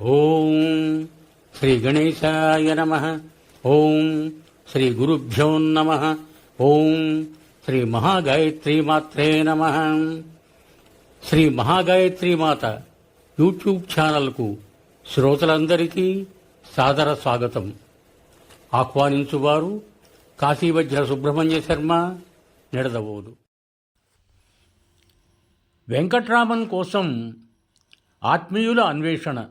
ఓం శ్రీ గణేశాయ నమ. ఓం శ్రీ గురుభ్యో నమ. ఓం శ్రీ మహాగాయత్రి మాత్రే నమ. శ్రీ మహాగాయత్రి మాత యూట్యూబ్ ఛానల్కు శ్రోతలందరికీ సాదర స్వాగతం. ఆహ్వానించువారు కాశీవజ్ర సుబ్రహ్మణ్య శర్మ నిడదవోదు. వెంకట్రామన్ కోసం ఆత్మీయుల అన్వేషణ.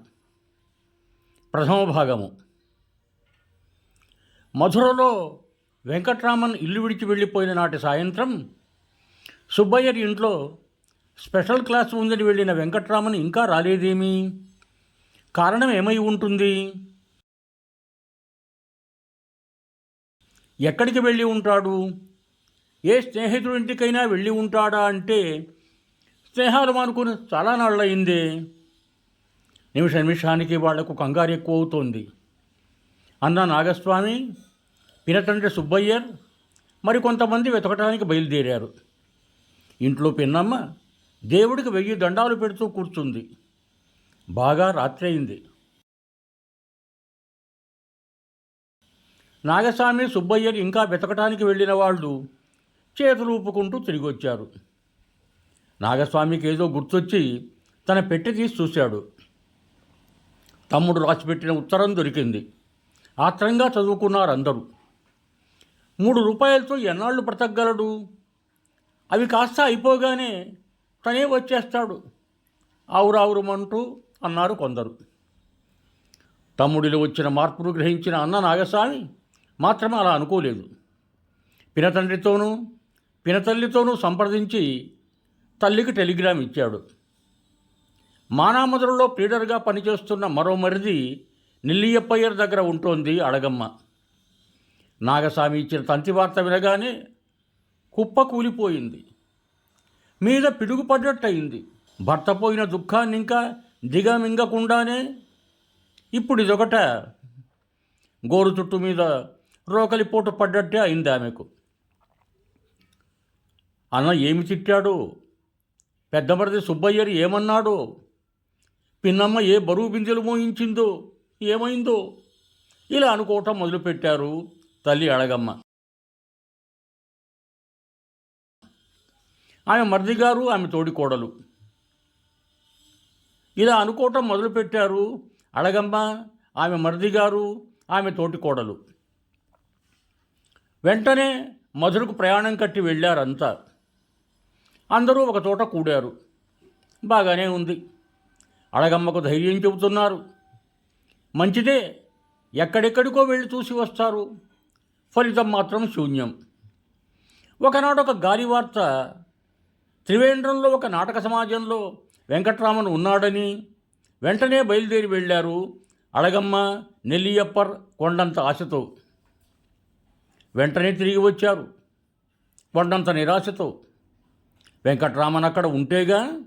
ప్రథమ భాగము. మధురలో వెంకట్రామన్ ఇల్లు విడిచి వెళ్ళిపోయిన నాటి సాయంత్రం సుబ్బయ్యర్ ఇంట్లో స్పెషల్ క్లాస్ ఉందని వెళ్ళిన వెంకట్రామన్ ఇంకా రాలేదేమి? కారణం ఏమై ఉంటుంది? ఎక్కడికి వెళ్ళి ఉంటాడు? ఏ స్నేహితుడింటికైనా వెళ్ళి ఉంటాడా అంటే స్నేహాలు మానుకుని చాలా నాళ్ళయిందే. నిమిష నిమిషానికి వాళ్ళకు కంగారు ఎక్కువ అవుతోంది అన్న నాగస్వామి పినతండ్రి సుబ్బయ్యర్ మరికొంతమంది వెతకటానికి బయలుదేరారు. ఇంట్లో పిన్నమ్మ దేవుడికి వెయ్యి దండాలు పెడుతూ కూర్చుంది. బాగా రాత్రి అయింది నాగస్వామి సుబ్బయ్యర్ ఇంకా వెతకటానికి వెళ్ళిన వాళ్ళు చేతులు ఊపుకుంటూ తిరిగి వచ్చారు నాగస్వామికి ఏదో గుర్తొచ్చి తన పెట్టి తీసి చూశాడు. తమ్ముడు రాసిపెట్టిన ఉత్తరం దొరికింది. ఆత్రంగా చదువుకున్నారు అందరూ. మూడు రూపాయలతో ఎన్నాళ్ళు బ్రతకగలడు? అవి కాస్త అయిపోగానే తనే వచ్చేస్తాడు. ఆవురావురమంటూ అన్నారు కొందరు. తమ్ముడిలో వచ్చిన మార్పును గ్రహించిన అన్న నాగస్వామి మాత్రం అలా అనుకోలేదు. పినతండ్రితోనూ పినతల్లితోనూ సంప్రదించి తల్లికి టెలిగ్రామ్ ఇచ్చాడు. మానామదులలో ప్లీడర్గా పనిచేస్తున్న మరో మరిది నిల్లియప్పయ్యర్ దగ్గర ఉంటోంది అడగమ్మ. నాగస్వామి ఇచ్చిన తంతి వార్త వినగానే కుప్ప కూలిపోయింది. మీద పిడుగుపడ్డట్టయింది. భర్త పోయిన దుఃఖాన్ని ఇంకా దిగమింగకుండానే ఇప్పుడు ఇదొకట గోరు చుట్టు మీద రోకలి పూట పడ్డట్టే అయింది ఆమెకు అన్న ఏమి తిట్టాడు? పెద్దమరిది సుబ్బయ్యరు ఏమన్నాడు? పిన్నమ్మ ఏ బరువు బిందెలు మోయించిందో ఏమైందో? ఇలా అనుకోవటం మొదలుపెట్టారు తల్లి అడగమ్మ. ఆమె మరిది గారు ఆమె తోడికోడలు. ఇలా అనుకోవటం మొదలుపెట్టారు అడగమ్మ ఆమె మరిది గారు ఆమె తోటికోడలు. వెంటనే మధురకు ప్రయాణం కట్టి వెళ్ళారంతా. అందరూ ఒక చోట కూడారు. బాగానే ఉంది. అడగమ్మకు ధైర్యం చెబుతున్నారు. మంచిదే ఎక్కడెక్కడికో వెళ్ళి చూసి వస్తారు. ఫలితం మాత్రం శూన్యం. ఒకనాడు ఒక గాలి వార్త త్రివేంద్రంలో ఒక నాటక సమాజంలో వెంకట్రామన్ ఉన్నాడని వెంటనే బయలుదేరి వెళ్ళారు అడగమ్మ నెల్లియప్పర్ కొండంత ఆశతో. వెంటనే తిరిగి వచ్చారు కొండంత నిరాశతో. వెంకట్రామన్ అక్కడ ఉంటేగా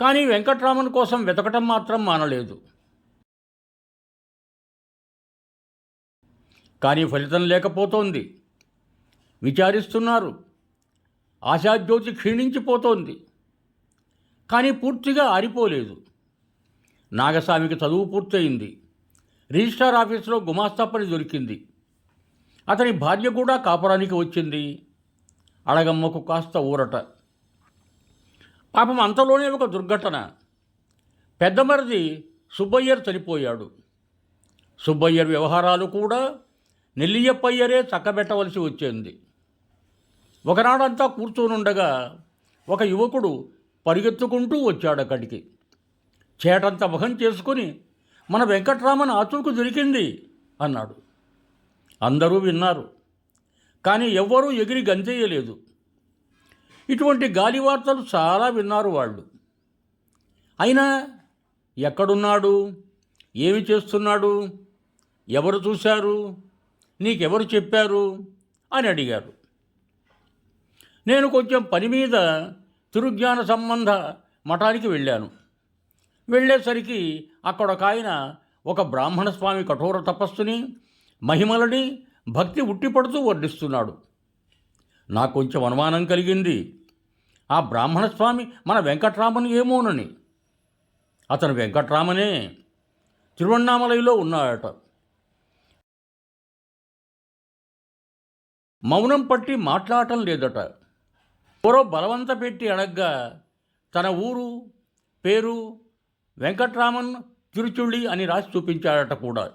కానీ వెంకట్రామన్ కోసం వెతకటం మాత్రం మానలేదు. కానీ ఫలితం లేకపోతోంది. విచారిస్తున్నారు. ఆశాజ్యోతి క్షీణించిపోతోంది. కానీ పూర్తిగా ఆరిపోలేదు. నాగస్వామికి చదువు పూర్తయింది. రిజిస్ట్రార్ ఆఫీసులో గుమాస్తా పని దొరికింది. అతని భార్య కూడా కాపురానికి వచ్చింది. అడగమ్మకు కాస్త ఊరట. పాపం అంతలోనే ఒక దుర్ఘటన. పెద్దమరిది సుబ్బయ్యర్ చనిపోయాడు. సుబ్బయ్యర్ వ్యవహారాలు కూడా నెల్లియప్పయ్యరే చక్కబెట్టవలసి వచ్చింది. ఒకనాడంతా కూర్చోనుండగా ఒక యువకుడు పరిగెత్తుకుంటూ వచ్చాడు అక్కడికి. చేటంత ముఖం చేసుకుని మన వెంకట్రామన్ ఆచూకు దొరికింది అన్నాడు. అందరూ విన్నారు. కానీ ఎవ్వరూ ఎగిరి గంజేయలేదు. ఇటువంటి గాలి వార్తలు చాలా విన్నారు వాళ్ళు. అయినా ఎక్కడున్నాడు? ఏమి చేస్తున్నాడు? ఎవరు చూశారు? నీకెవరు చెప్పారు? అని అడిగారు. నేను కొంచెం పని మీద తిరుజ్ఞాన సంబంధ మఠానికి వెళ్ళాను. వెళ్ళేసరికి అక్కడ ఒక ఆయన ఒక బ్రాహ్మణ స్వామి కఠోర తపస్సుని మహిమలని భక్తి ఉట్టిపడుతూ వర్ణిస్తున్నాడు నాకు కొంచెం అనుమానం కలిగింది. ఆ బ్రాహ్మణస్వామి మన వెంకట్రామన్ ఏమోనని. అతను వెంకట్రామనే. తిరువణ్ణామలైలో ఉన్నాడట. మౌనం పట్టి మాట్లాడటం లేదట. ఎవరో బలవంత పెట్టి అడగ్గా తన ఊరు పేరు వెంకట్రామన్ తిరుచుళ్ళి అని రాసి చూపించాడట కూడా.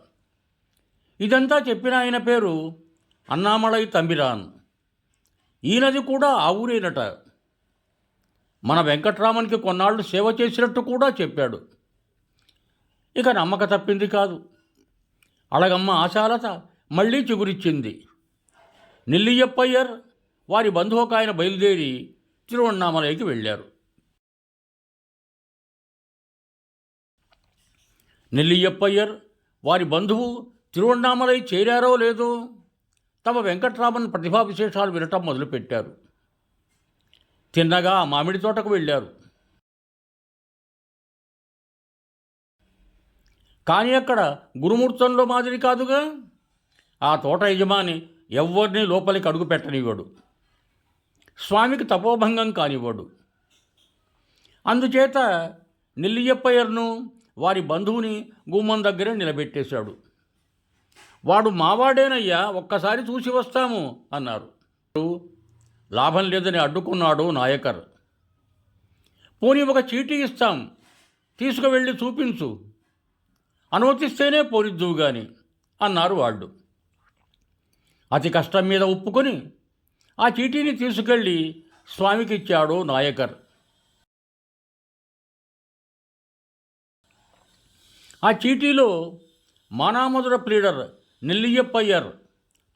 ఇదంతా చెప్పిన ఆయన పేరు అన్నామలై తంబిరాన్ ఈయనది కూడా ఆ ఊరేనట. మన వెంకట్రామన్కి కొన్నాళ్ళు సేవ చేసినట్టు కూడా చెప్పాడు. ఇక నమ్మక తప్పింది కాదు. అలగమ్మ ఆశాలత మళ్ళీ చిగురిచ్చింది. నిల్లియప్పయ్యర్ వారి బంధువు ఒక ఆయన బయలుదేరి తిరువణామలైకి వెళ్ళారు. నెల్లియప్పయ్యర్ వారి బంధువు తిరువన్నామలై చేరారో లేదో తమ వెంకట్రామన్ ప్రతిభా విశేషాలు వినటం మొదలుపెట్టారు. తిన్నగా మామిడి తోటకు వెళ్ళారు. కానీ అక్కడ గురుమూర్తంలో మాదిరి కాదుగా? ఆ తోట యజమాని ఎవరిని లోపలికి అడుగు పెట్టనివ్వడు. స్వామికి తపోభంగం కానివ్వడు. అందుచేత నిల్లియప్పయ్యర్ను వారి బంధువుని గుమ్మం దగ్గరే నిలబెట్టేశాడు. వాడు మావాడేనయ్యా ఒక్కసారి చూసి వస్తాము అన్నారు. లాభం లేదని అడ్డుకున్నాడు నాయకర్. పోనీ ఒక చీటీ ఇస్తాం తీసుకువెళ్ళి చూపించు. అనుమతిస్తేనే పోరిద్దువు గాని అన్నారు వాళ్ళు అతి కష్టం మీద ఒప్పుకొని ఆ చీటీని తీసుకెళ్ళి స్వామికి ఇచ్చాడు నాయకర్. ఆ చీటీలో మానామధుర ప్లీడర్ నెల్లియప్పయ్యర్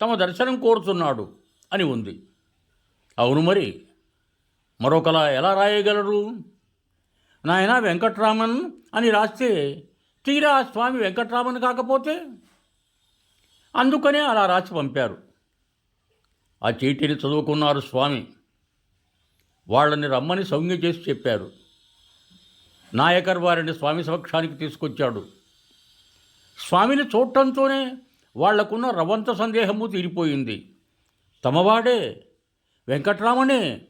తమ దర్శనం కోరుతున్నాడు అని ఉంది. అవును మరి మరొకలా ఎలా రాయగలరు? నాయన వెంకట్రామన్ అని రాస్తే తీరా ఆ స్వామి వెంకట్రామన్ కాకపోతే? అందుకనే అలా రాసి పంపారు. ఆ చీటీని చదువుకున్నారు స్వామి. వాళ్ళని రమ్మని సౌజ్ఞ చేసి చెప్పారు. నాయకర్ వారిని స్వామి సమక్షానికి తీసుకొచ్చాడు. స్వామిని చూడటంతోనే వాళ్ళకున్న రవంత సందేహము తీరిపోయింది. తమవాడే వెంకట్రామనే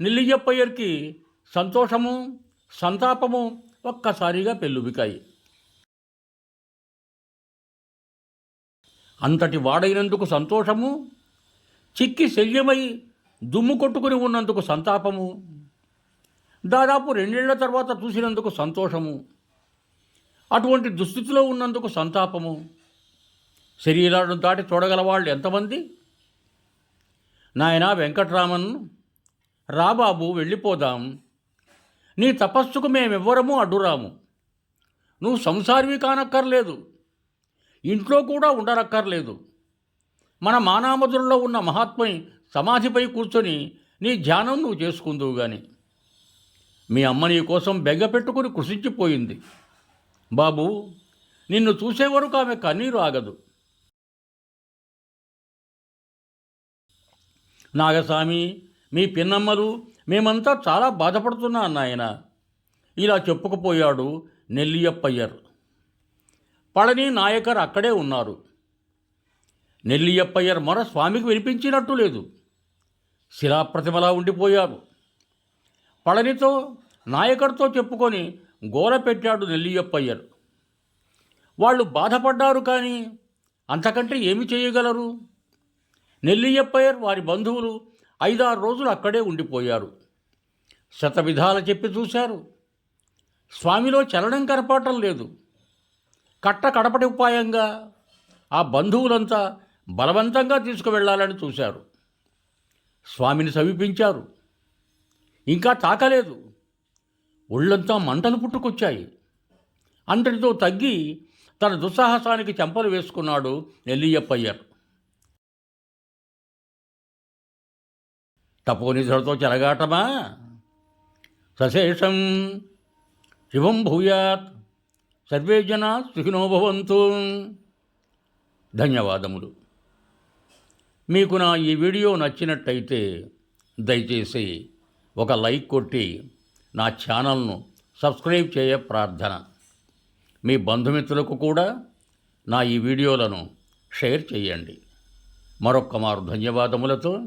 నిల్లియప్పయ్యర్కి సంతోషము సంతాపము ఒక్కసారిగా పెళ్ళుబికాయి. అంతటి వాడైనందుకు సంతోషము చిక్కి శల్యమై దుమ్ము కొట్టుకుని ఉన్నందుకు సంతాపము దాదాపు రెండేళ్ళ తర్వాత చూసినందుకు సంతోషము అటువంటి దుస్థితిలో ఉన్నందుకు సంతాపము శరీరాలను దాటి చూడగల వాళ్ళు ఎంతమంది? నాయనా వెంకట్రామన్ రాబాబు వెళ్ళిపోదాం. నీ తపస్సుకు మేమెవ్వరము అడ్డురాము. నువ్వు సంసారివి కానక్కర్లేదు. ఇంట్లో కూడా ఉండనక్కర్లేదు. మన మానామధుల్లో ఉన్న మహాత్మని సమాధిపై కూర్చొని నీ ధ్యానం నువ్వు చేసుకుందువు గాని. మీ అమ్మ నీ కోసం బెగ్గ పెట్టుకుని కృషించిపోయింది. బాబు నిన్ను చూసే వరకు ఆమె కన్నీరు ఆగదు. నాగస్వామి మీ పిన్నమ్మలు మేమంతా చాలా బాధపడుతున్నా నాయన. ఇలా చెప్పుకుపోయాడు నెల్లియప్పయ్యర్. పళని నాయకర్ అక్కడే ఉన్నారు. నెల్లియప్పయ్యర్ మొర స్వామికి వినిపించినట్టు లేదు. శిలాప్రతిమలా ఉండిపోయారు. పళనితో నాయకర్తో చెప్పుకొని గోల పెట్టాడు నెల్లియప్పయ్యర్. వాళ్ళు బాధపడ్డారు కానీ అంతకంటే ఏమి చేయగలరు? నెల్లియప్పయ్యర్ వారి బంధువులు ఐదారు రోజులు అక్కడే ఉండిపోయారు. శతవిధాలు చెప్పి చూశారు. స్వామిలో చలనం కనపడటం లేదు. కట్ట కడపటి ఉపాయంగా ఆ బంధువులంతా బలవంతంగా తీసుకువెళ్ళాలని చూశారు. స్వామిని సమీపించారు. ఇంకా తాకలేదు. ఒళ్ళంతా మంటలు పుట్టుకొచ్చాయి. అంతటితో తగ్గి తన దుస్సాహసానికి చెంపలు వేసుకున్నాడు నెల్లియప్పయ్యర్ తపోనిధులతో చెలగాటమా సశేషం శివం భూయాత్. సర్వే జనా సుఖినోభవంతు ధన్యవాదములు. మీకు నా ఈ వీడియో నచ్చినట్టయితే దయచేసి ఒక లైక్ కొట్టి నా ఛానల్ను సబ్స్క్రైబ్ చేయ ప్రార్థన. మీ బంధుమిత్రులకు కూడా నా ఈ వీడియోలను షేర్ చేయండి. మరొక్క మారు ధన్యవాదములతో